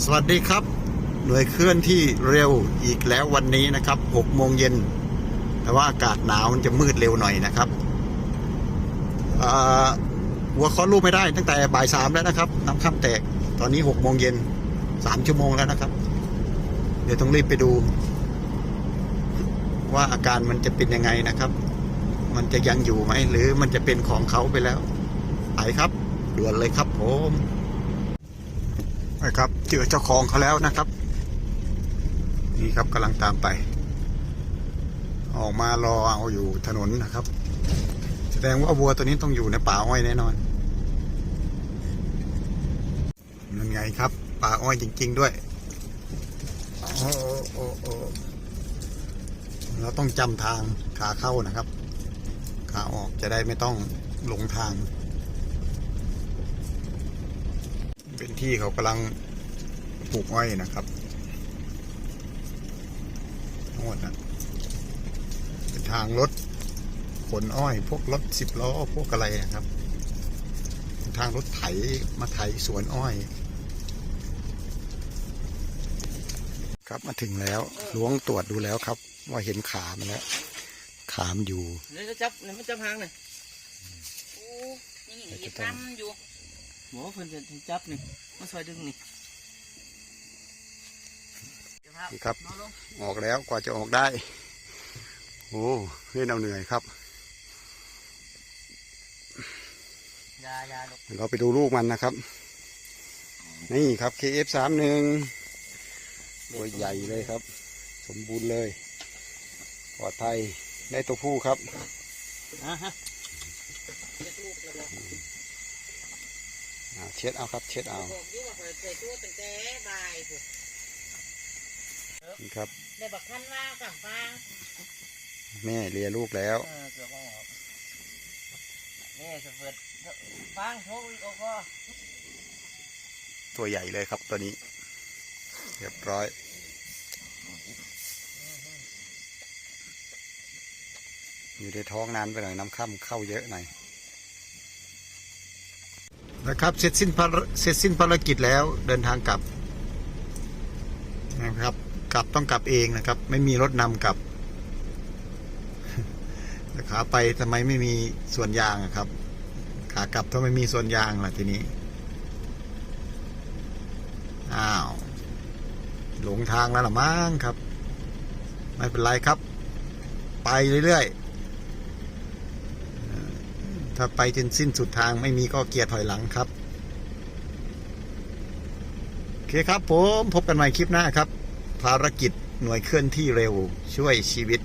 สวัสดีครับ หน่วยเคลื่อนที่เร็วอีกแล้ววันนี้นะครับ6โมงเย็น แต่ว่าอากาศหนาวมันจะมืดเร็วหน่อยนะครับหัวข้อรูปไม่ได้ตั้งแต่บ่ายสามแล้วนะครับน้ำข้ามแตกตอนนี้6โมงเย็นสามชั่วโมงแล้วนะครับ เดี๋ยวต้องรีบไปดู ว่าอาการมันจะเป็นยังไงนะครับ มันจะยังอยู่ไหมหรือมันจะเป็นของเขาไปแล้วไปครับ ด่วนเลยครับผม นะครับเจอเจ้าของเขาแล้วนะครับ นี่ครับกำลังตามไป ออกมารอเอาอยู่ถนนนะครับ แสดงว่าวัวตัวนี้ต้องอยู่ในป่าอ้อยแน่นอนนั่นไงครับ ป่าอ้อยจริง ๆ ด้วยเราต้องจำทางขาเข้านะครับ ขาออกจะได้ไม่ต้องหลงทาง เป็นที่เขากำลังปลูกอ้อยนะครับทั้งหมดนะเป็นทางรถขนอ้อย พวกรถสิบล้อพวกอะไรนะครับเป็นทางรถไถมาไถสวนอ้อย ครับมาถึงแล้วล้วงตรวจดูแล้วครับ ว่าเห็นขามันแล้วขามนอยู่เดี๋ยวจะจับเดี๋ยวมันจับหางหน่อยโอ้นี่นี่หยิบน้ำอยู่ หมอเพิ่นจะจับนี่มาช่วยดึงนี่เดี๋ยวครับนี่ครับนอนลงออกแล้วกว่าจะออกได้ โอ้เล่นเอาเหนื่อยครับอยาอยาลูกเดี๋ยวเราไปดูลูกมันนะครับ นี่ครับ KF31 ตัวใหญ่เลยครับ สมบูรณ์เลยปลอดภัยได้ตัวผู้ครับอะฮะ เล็กลูกแล้วบอกอ่าเช็ดเอาครับเช็ดเอาบอกอยู่ว่าเปิดเผยตัวตั้งแต่บ่ายพุ่นนี่ครับได้บอกท่านว่าสั่งฟังแม่เลียลูกแล้วเออเกือบเอาออกนี่จะเปิดฟังโทรอีกโอ้ก็ตัวใหญ่เลยครับตัวนี้เรียบร้อยอยู่ในท้องนานไปหน่อยน้ำค่ำเข้าเยอะหน่อย นะครับเสร็จสิ้นเสร็จสิ้นภารกิจแล้วเดินทางกลับนะครับกลับต้องกลับเองนะครับ ไม่มีรถนำกลับขาไปทำไมไม่มีส่วนยางครับ ขากลับทำไมมีส่วนยางล่ะทีนี้อ้าวหลงทางแล้วหรอมั้งครับ ไม่เป็นไรครับ ไปเรื่อยๆ ถ้าไปจนสิ้นสุดทางไม่มีก็เกียร์ถอยหลังครับ โอเคครับผมพบกันใหม่คลิปหน้าครับ ภารกิจหน่วยเคลื่อนที่เร็วช่วยชีวิต